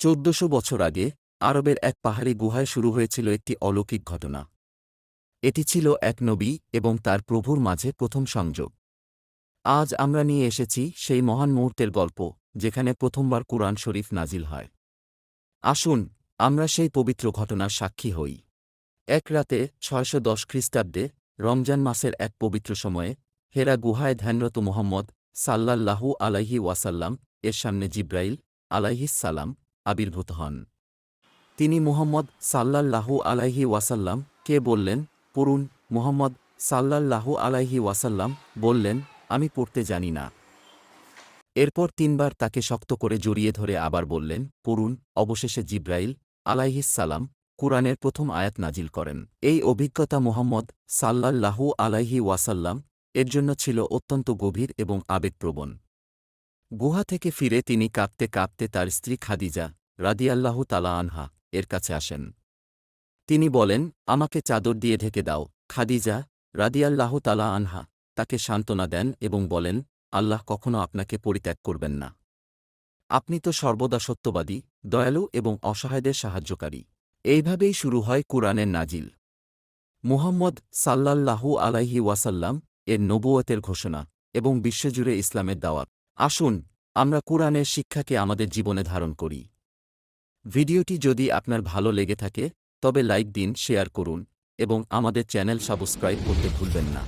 চোদ্দশো বছর আগে আরবের এক পাহাড়ি গুহায় শুরু হয়েছিল একটি অলৌকিক ঘটনা। এটি ছিল এক নবী এবং তার প্রভুর মাঝে প্রথম সংযোগ। আজ আমরা নিয়ে এসেছি সেই মহান মুহূর্তের গল্প, যেখানে প্রথমবার কুরআন শরীফ নাজিল হয়। আসুন, আমরা সেই পবিত্র ঘটনার সাক্ষী হই। এক রাতে ছয়শো দশ খ্রিস্টাব্দে রমজান মাসের এক পবিত্র সময়ে হেরা গুহায় ধ্যানরত মোহাম্মদ সাল্লাল্লাহু আলাইহি ওয়াসাল্লাম এর সামনে জিব্রাইল আলাইহিস সালাম আবির্ভূত হন। তিনি মুহম্মদ সাল্লাল্লাহু আলাইহি ওয়াসাল্লাম কে বললেন, পড়ুন। মুহম্মদ সাল্লাল্লাহু আলাইহি ওয়াসাল্লাম বললেন, আমি পড়তে জানি না। এরপর তিনবার তাকে শক্ত করে জড়িয়ে ধরে আবার বললেন, পড়ুন। অবশেষে জিব্রাইল সালাম কুরআনের প্রথম আয়াত নাজিল করেন। এই অভিজ্ঞতা মুহাম্মদ সাল্লাল্লাহু আলাইহি ওয়াসাল্লাম এর জন্য ছিল অত্যন্ত গভীর এবং আবেগপ্রবণ। গুহা থেকে ফিরে তিনি কাঁপতে কাঁপতে তার স্ত্রী খাদিজা রাদিয়াল্লাহু তালা আনহা এর কাছে আসেন। তিনি বলেন, আমাকে চাদর দিয়ে ঢেকে দাও। খাদিজা রাদিয়াল্লাহু তালা আনহা তাকে সান্ত্বনা দেন এবং বলেন, আল্লাহ কখনো আপনাকে পরিত্যাগ করবেন না। আপনি তো সর্বদা সত্যবাদী, দয়ালু এবং অসহায়দের সাহায্যকারী। এইভাবেই শুরু হয় কুরআনের নাজিল। মুহাম্মদ সাল্লাল্লাহু আলাইহি ওয়াসাল্লাম এর নবুয়তের ঘোষণা এবং বিশ্বজুড়ে ইসলামের দাওয়াত। আসুন, আমরা কোরআনের শিক্ষাকে আমাদের জীবনে ধারণ করি। ভিডিওটি যদি আপনার ভালো লেগে থাকে, তবে লাইক দিন, শেয়ার করুন, এবং আমাদের চ্যানেল সাবস্ক্রাইব করতে ভুলবেন না।